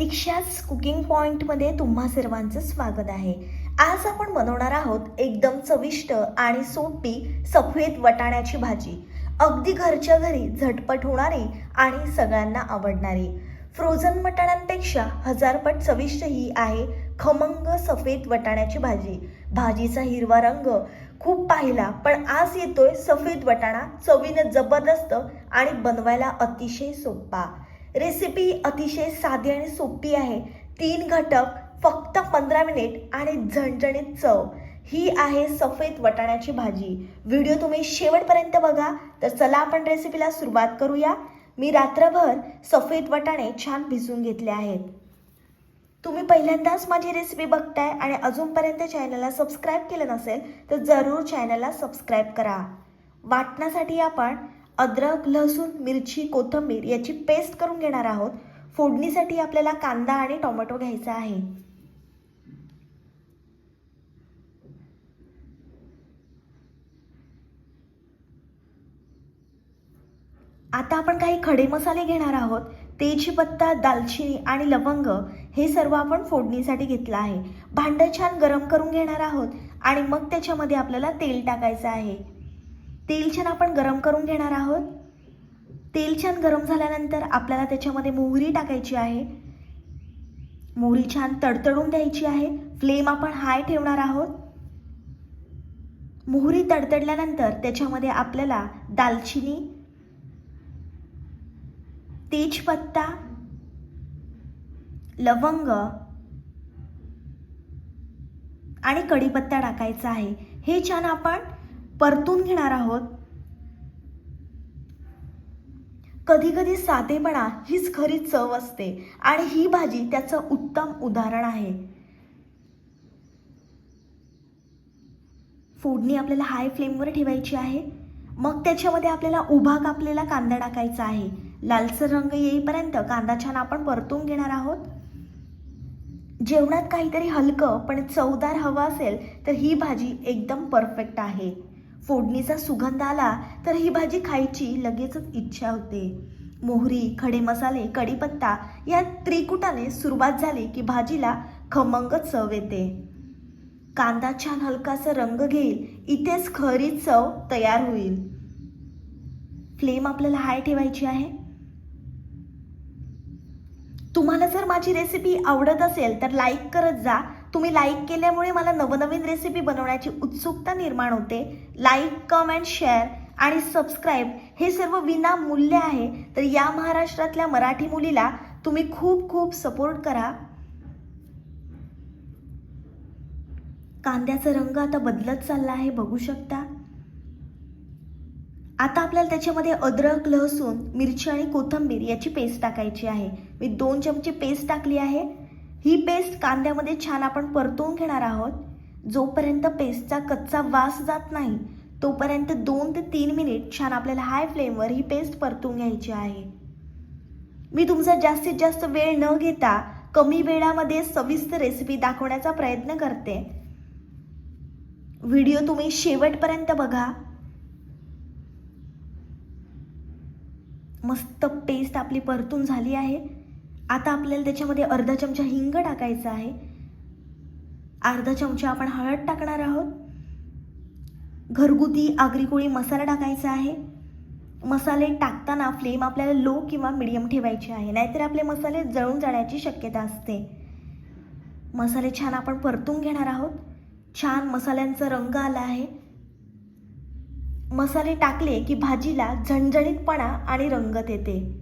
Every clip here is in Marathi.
प्रतीक्षाच कुकिंग पॉइंटमध्ये तुम्हा सर्वांचं स्वागत आहे. आज आपण बनवणार आहोत एकदम चविष्ट आणि सोपी सफेद वटाण्याची भाजी. अगदी घरच्या घरी झटपट होणारी आणि सगळ्यांना आवडणारी. फ्रोझन वटाण्यांपेक्षा हजारपट चविष्ट ही आहे खमंग सफेद वटाण्याची भाजी. भाजीचा हिरवा रंग खूप पाहिला पण आज येतोय सफेद वटाणा चवीनं जबरदस्त आणि बनवायला अतिशय सोपा. रेसिपी अतिशय साधी आणि सोपी आहे. तीन घटक फक्त पंधरा मिनिट आणि झणझणीत चव. ही आहे सफेद वटाण्याची भाजी. व्हिडिओ तुम्ही शेवटपर्यंत बघा. तर चला आपण रेसिपीला सुरुवात करूया. मी रात्रभर सफेद वटाणे छान भिजून घेतले आहेत. तुम्ही पहिल्यांदाच माझी रेसिपी बघताय आणि अजूनपर्यंत चॅनलला सबस्क्राईब केलं नसेल तर जरूर चॅनलला सबस्क्राईब करा. वाटण्यासाठी आपण अद्रक लसूण मिरची कोथिंबीर याची पेस्ट करून घेणार आहोत. फोडणीसाठी आपल्याला कांदा आणि टोमॅटो घ्यायचा आहे. आता आपण काही खडे मसाले घेणार आहोत. तेजपत्ता दालचिनी आणि लवंग हे सर्व आपण फोडणीसाठी घेतलं आहे. भांडं छान गरम करून घेणार आहोत आणि मग त्याच्यामध्ये आपल्याला तेल टाकायचं आहे. तेल छान आपण गरम करून घेणार आहोत. तेल छान गरम झाल्यानंतर आपल्याला त्याच्यामध्ये मोहरी टाकायची आहे. मोहरी छान तडतडून द्यायची आहे. फ्लेम आपण हाय ठेवणार आहोत. मोहरी तडतडल्यानंतर त्याच्यामध्ये आपल्याला दालचिनी तेजपत्ता लवंग आणि कढीपत्ता टाकायचा आहे. हे छान आपण परतून घेणार आहोत. कधी कधी साधेपणा हीच खरी चव असते आणि ही भाजी त्याचं उत्तम उदाहरण आहे. फोडणी आपल्याला हाय फ्लेमवर ठेवायची आहे. मग त्याच्यामध्ये आपल्याला उभा कापलेला कांदा टाकायचा आहे. लालसर रंग येईपर्यंत कांदा छान आपण परतून घेणार आहोत. जेवणात काहीतरी हलकं पण चवदार हवं असेल तर ही भाजी एकदम परफेक्ट आहे. फोडणीचा सुगंध आला तर ही भाजी खायची लगेचच इच्छा होते. मोहरी खडे मसाले कढीपत्ता या त्रिकुटाने सुरुवात झाली की भाजीला खमंग चव येते. कांदा छान हलकासा रंग घेईल इथेच खरी चव तयार होईल. फ्लेम आपल्याला हाय ठेवायची आहे. तुम्हाला जर माझी रेसिपी आवडत असेल तर लाईक करत जा तुम्ही लाईक केल्यामुळे मला नवनवीन रेसिपी बनवण्याची उत्सुकता निर्माण होते. लाईक कमेंट शेअर आणि सबस्क्राईब हे सर्व विनामूल्य आहे. तर या महाराष्ट्रातल्या मराठी मुलीला तुम्ही खूप खूप सपोर्ट करा. कांद्याचा रंग आता बदलत चालला आहे बघू शकता. आता आपल्याला त्याच्यामध्ये अद्रक लसूण मिरची आणि कोथिंबीर याची पेस्ट टाकायची आहे. मी दोन चमचे पेस्ट टाकली आहे. ही पेस्ट कांद्यामध्ये छान आपण परतवून घेणार आहोत. जोपर्यंत पेस्टचा कच्चा वास जात नाही तोपर्यंत दोन ते तीन मिनिट छान आपल्याला हाय फ्लेमवर ही पेस्ट परतून घ्यायची आहे. मी तुमचा जास्तीत जास्त वेळ न घेता कमी वेळामध्ये सविस्तर रेसिपी दाखवण्याचा प्रयत्न करते. व्हिडिओ तुम्ही शेवटपर्यंत बघा. मस्त पेस्ट आपली परतून झाली आहे. आता आपल्याला त्याच्यामध्ये अर्धा चमचा हिंग टाकायचा आहे. अर्धा चमचा आपण हळद टाकणार आहोत. घरगुती आगरी कोळी मसाला टाकायचा आहे. मसाले टाकताना फ्लेम आपल्याला लो किंवा मिडियम ठेवायचे आहे. नाहीतर आपले मसाले जळून जाण्याची शक्यता असते. मसाले छान आपण परतून घेणार आहोत. छान मसाल्यांचा रंग आला आहे. मसाले टाकले की भाजीला झणझणीतपणा आणि रंगत येते.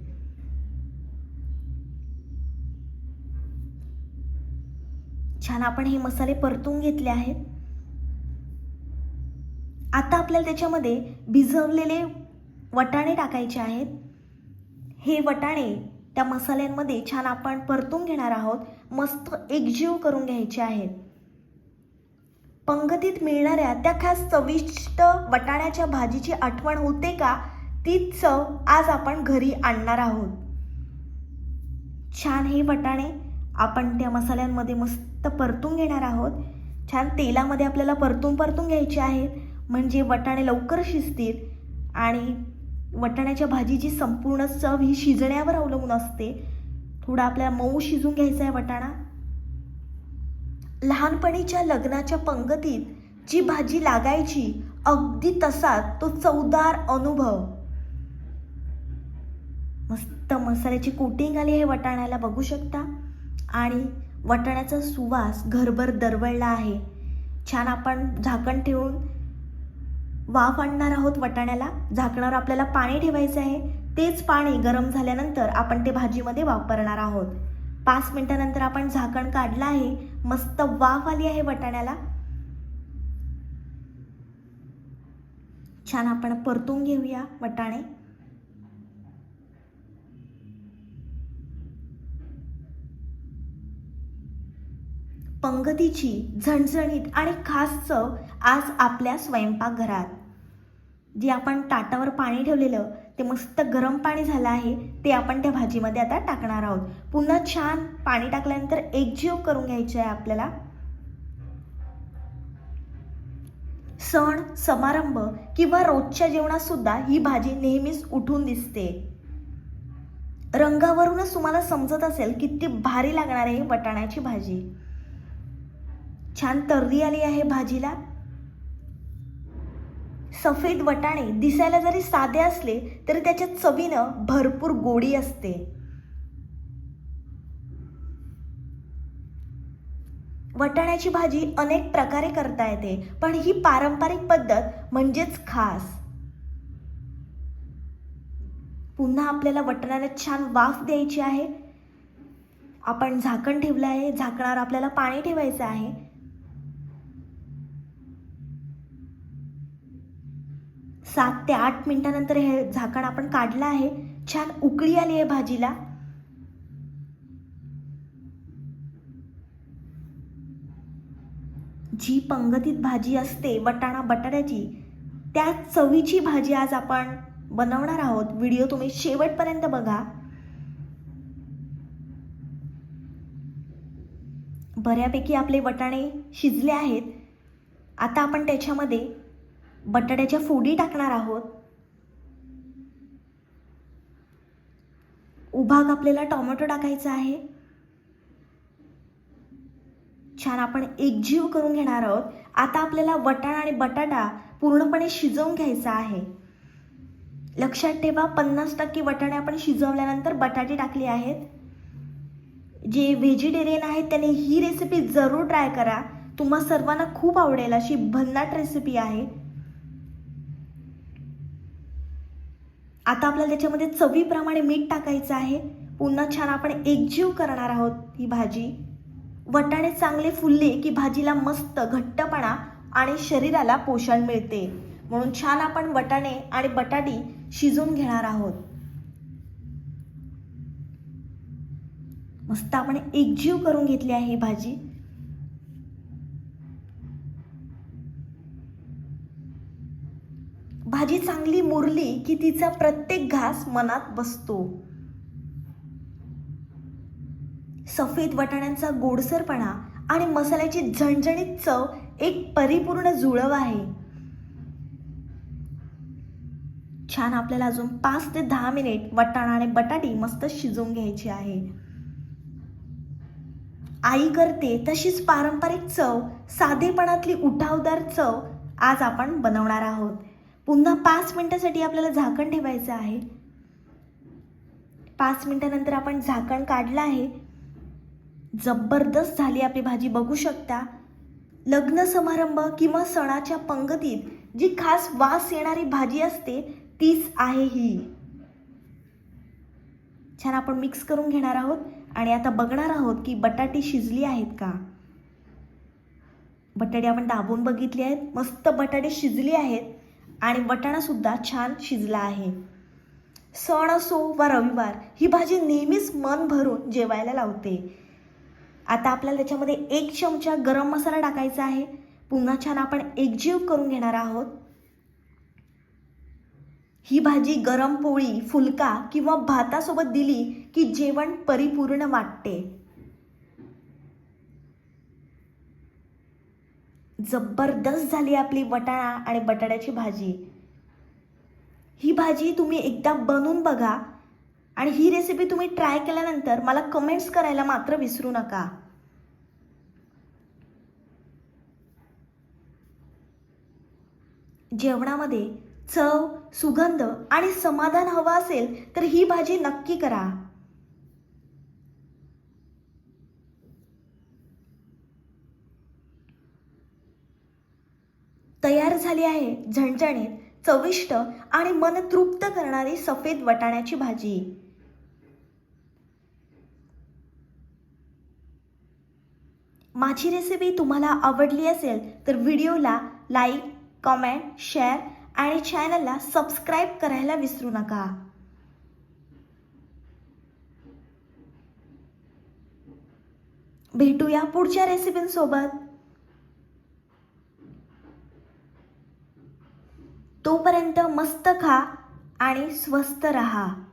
छान आपण हे मसाले परतून घेतले आहेत. आता आपल्याला त्याच्यामध्ये भिजवलेले वटाणे टाकायचे आहेत. हे वटाणे त्या मसाल्यांमध्ये छान आपण परतून घेणार आहोत. मस्त एकजीव करून घ्यायचे आहेत. पंगतीत मिळणाऱ्या त्या खास चविष्ट वटाण्याच्या भाजीची आठवण होते का? तीच चव आज आपण घरी आणणार आहोत. छान हे वटाणे आपण त्या मसाल्यांमध्ये मस्त परतून घेणार आहोत. छान तेलामध्ये आपल्याला परतून परतून घ्यायचे आहेत. म्हणजे वटाणे लवकर शिजतील आणि वटाण्याच्या भाजीची संपूर्ण चव ही शिजण्यावर अवलंबून असते. थोडा आपल्याला मऊ शिजून घ्यायचा आहे वटाणा. लहानपणीच्या लग्नाच्या पंगतीत जी भाजी लागायची अगदी तसाच तो चवदार अनुभव. मस्त मसाल्याची कोटिंग आली आहे वटाण्याला बघू शकता. आणि वाटाण्याचा सुवास घरभर दरवळला आहे. छान आपण झाकण ठेवून वाफ आणणार आहोत वाटाण्याला. झाकणावर आपल्याला पाणी ठेवायचं आहे. तेच पाणी गरम झाल्यानंतर आपण ते भाजीमध्ये वापरणार आहोत. पाच मिनटानंतर आपण झाकण काढलं आहे. मस्त वाफ आली आहे वाटाण्याला. छान आपण परतून घेऊया वटाणे. पंगतीची झणझणीत आणि खास चव आज आपल्या स्वयंपाकघरात. जे आपण ताटावर पाणी ठेवलेलं ते मस्त गरम पाणी झालं आहे ते आपण त्या भाजीमध्ये आता टाकणार आहोत. पुन्हा छान पाणी टाकल्यानंतर एकजीव करून घ्यायचे आहे आपल्याला. सण समारंभ किंवा रोजच्या जेवणात सुद्धा ही भाजी नेहमीच उठून दिसते. रंगावरूनच तुम्हाला समजत असेल किती भारी लागणार आहे वटाण्याची भाजी. छान तर्री आली आहे भाजीला. सफेद वटाणे दिसायला जरी साधे असले तरी त्याच्यात चवीनं भरपूर गोडी असते. वटाण्याची भाजी अनेक प्रकारे करता येते पण ही पारंपरिक पद्धत म्हणजेच खास. पुन्हा आपल्याला वटाण्याला छान वाफ द्यायची आहे. आपण झाकण ठेवलं आहे झाकणावर आपल्याला पाणी ठेवायचं आहे. सात ते आठ मिनटानंतर हे झाकण आपण काढलं आहे. छान उकळी आली आहे भाजीला. जी पंगतीत भाजी असते वटाणा बटाट्याची त्या चवीची भाजी आज आपण बनवणार आहोत. व्हिडिओ तुम्ही शेवटपर्यंत बघा. बऱ्यापैकी आपले वटाणे शिजले आहेत. आता आपण त्याच्यामध्ये बटाट्याच्या फोडी टाकणार आहोत. उभाग आपल्याला टोमॅटो टाकायचा आहे. छान आपण एकजीव करून घेणार आहोत. आता आपल्याला वटाणा आणि बटाटा पूर्णपणे शिजवून घ्यायचा आहे. लक्षात ठेवा पन्नास टक्के वटाणे आपण शिजवल्यानंतर बटाटे टाकले आहेत. जे व्हेजिटेरियन आहेत त्यांनी ही रेसिपी जरूर ट्राय करा. तुम्हा सर्वांना खूप आवडेल अशी भन्नाट रेसिपी आहे. आता आपल्याला त्याच्यामध्ये चवीप्रमाणे मीठ टाकायचं आहे. पुन्हा छान आपण एकजीव करणार आहोत ही भाजी. वटाणे चांगले फुलले की भाजीला मस्त घट्टपणा आणि शरीराला पोषण मिळते. म्हणून छान आपण वटाणे आणि बटाटी शिजवून घेणार आहोत. मस्त आपण एकजीव करून घेतली आहे ही भाजी भाजी. चांगली की तिचा प्रत्येक घास मनात बसतो. सफेद वाटाण्यांचा गोडसरपणा आणि मसाल्याची झणझणीत चव एक परिपूर्ण जुळव आहे. छान आपल्याला अजून पाच ते दहा मिनिट वटाणा आणि बटाटी मस्त शिजवून घ्यायची आहे. आई करते तशीच पारंपरिक चव साधेपणातली उठावदार चव आज आपण बनवणार आहोत. पुन्हा पाच मिनटासाठी आपल्याला झाकण ठेवायचं आहे. पाच मिनटानंतर आपण झाकण काढलं आहे. जबरदस्त झाली आपली भाजी बघू शकता. लग्न समारंभ किंवा सणाच्या पंगतीत जी खास वास येणारी भाजी असते तीच आहे ही. छान आपण मिक्स करून घेणार आहोत आणि आता बघणार आहोत की बटाटी शिजली आहेत का. बटाटे आपण दाबून बघितले आहेत. मस्त बटाटे शिजले आहेत. आणि वटाणासुद्धा छान शिजला आहे. सण असो वा रविवार ही भाजी नेहमीच मन भरून जेवायला लावते. आता आपल्याला त्याच्यामध्ये एक चमचा गरम मसाला टाकायचा आहे. पुन्हा छान आपण एकजीव करून घेणार आहोत. ही भाजी गरम पोळी फुलका किंवा भातासोबत दिली की जेवण परिपूर्ण वाटते. जबरदस्त झाली आपली वटाणा आणि बटाट्याची भाजी. ही भाजी तुम्ही एकदा बनवून बघा आणि ही रेसिपी तुम्ही ट्राय केल्यानंतर मला कमेंट्स करायला मात्र विसरू नका. जेवणामध्ये चव सुगंध आणि समाधान हवं असेल तर ही भाजी नक्की करा तयार झाली आहे. झणझणीत चविष्ट आणि मन तृप्त करणारी सफेद वटाण्याची भाजी. माझी रेसिपी तुम्हाला आवडली असेल तर व्हिडिओला लाईक कमेंट शेअर आणि चॅनलला सबस्क्राईब करायला विसरू नका. भेटूया पुढच्या रेसिपींसोबत तोपर्यंत मस्त खा आणि स्वस्त रहा.